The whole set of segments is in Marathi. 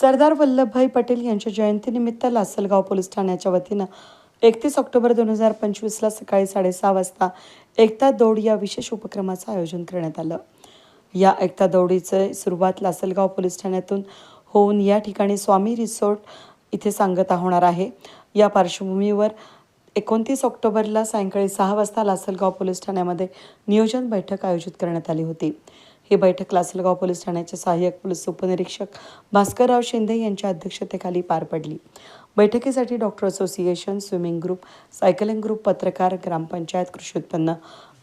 सरदार वल्लभभाई पटेल यांच्या जयंतीनिमित्त लासलगाव पोलीस ठाण्याच्या वतीनं एकतीस ऑक्टोबर दोन हजार पंचवीसला सकाळी साडेसहा वाजता एकता दौड या विशेष उपक्रमाचं आयोजन करण्यात आलं. या एकता दौडीचे सुरुवात लासलगाव पोलीस ठाण्यातून होऊन या ठिकाणी स्वामी रिसोर्ट इथे सांगता होणार आहे. या पार्श्वभूमीवर एकोणतीस ऑक्टोबरला सायंकाळी सहा वाजता लासलगाव पोलीस ठाण्यामध्ये नियोजन बैठक आयोजित करण्यात आली होती. ही बैठक लासलगाव पोलीस ठाण्याचे सहाय्यक पोलीस उपनिरीक्षक भास्करराव शिंदे यांच्या अध्यक्षतेखाली पार पडली. बैठकीसाठी doctor association swimming group cycling group पत्रकार ग्रामपंचायत कृषी उत्पन्न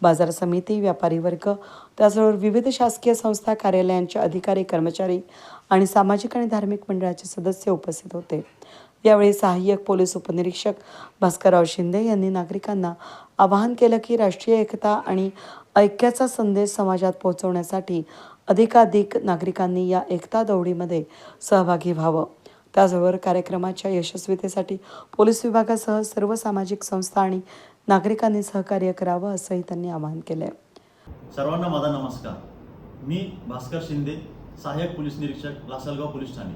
बाजार समिती व्यापारी वर्ग त्याचबरोबर विविध शासकीय संस्था कार्यालयांचे अधिकारी कर्मचारी आणि सामाजिक आणि धार्मिक मंडळाचे सदस्य उपस्थित होते. यावेळी सहाय्यक पोलीस उपनिरीक्षक भास्करराव शिंदे यांनी नागरिकांना आवाहन केलं की राष्ट्रीय एकता आणि ऐक्याचा संदेश समाजात पोहोचवण्यासाठी अधिकाधिक नागरिकांनी या एकता दौडीमध्ये सहभागी व्हावं. त्याचबरोबर कार्यक्रमाच्या यशस्वीतेसाठी पोलीस विभागासह सर्व सामाजिक संस्था आणि नागरिकांनी सहकार्य करावं असंही त्यांनी आवाहन केलंय. सर्वांना माझा नमस्कार. मी भास्कर शिंदे सहाय्यक पोलीस निरीक्षक लासलगाव पोलीस ठाणे.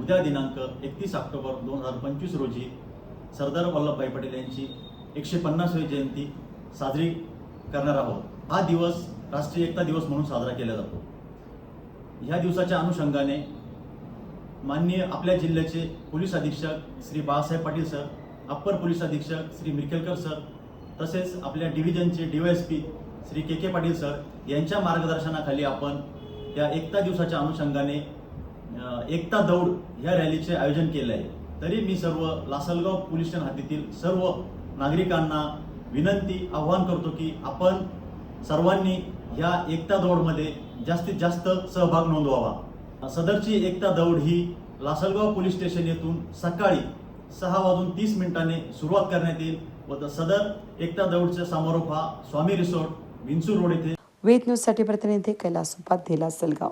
उद्या दिनांक एकतीस ऑक्टोबर दोन हजार पंचवीस रोजी सरदार वल्लभभाई पटेल यांची एकशे पन्नासवी जयंती साजरी करणार आहोत. हा दिवस राष्ट्रीय एकता दिवस म्हणून साजरा केला जातो. ह्या दिवसाच्या अनुषंगाने माननीय आपल्या जिल्ह्याचे पोलीस अधीक्षक Shri Balasaheb Patil sir upper police अधीक्षक श्री मिरकेलकर सर तसेच आपल्या डिव्हिजनचे DYSP Shri K K Patil sir यांच्या मार्गदर्शनाखाली आपण या एकता दिवसाच्या अनुषंगाने एकता दौड ह्या रॅलीचे आयोजन केले आहे. तरी मी सर्व लासलगाव पोलीस स्टेशन हद्दीतील सर्व नागरिकांना विनंती आव्हान करतो की आपण सर्वांनी या एकता दौडमध्ये जास्तीत जास्त सहभाग नोंदवावा. सदरची एकता दौड ही लासलगाव पोलीस स्टेशन येथून सकाळी सहा वाजून तीस मिनिटांनी सुरुवात करण्यात येईल व सदर एकता दौडचा समारोप हा स्वामी रिसॉर्ट विंचूर रोड येथे वेद न्यूजसाठी प्रतिनिधी कैलास उपाध्ये लासलगाव.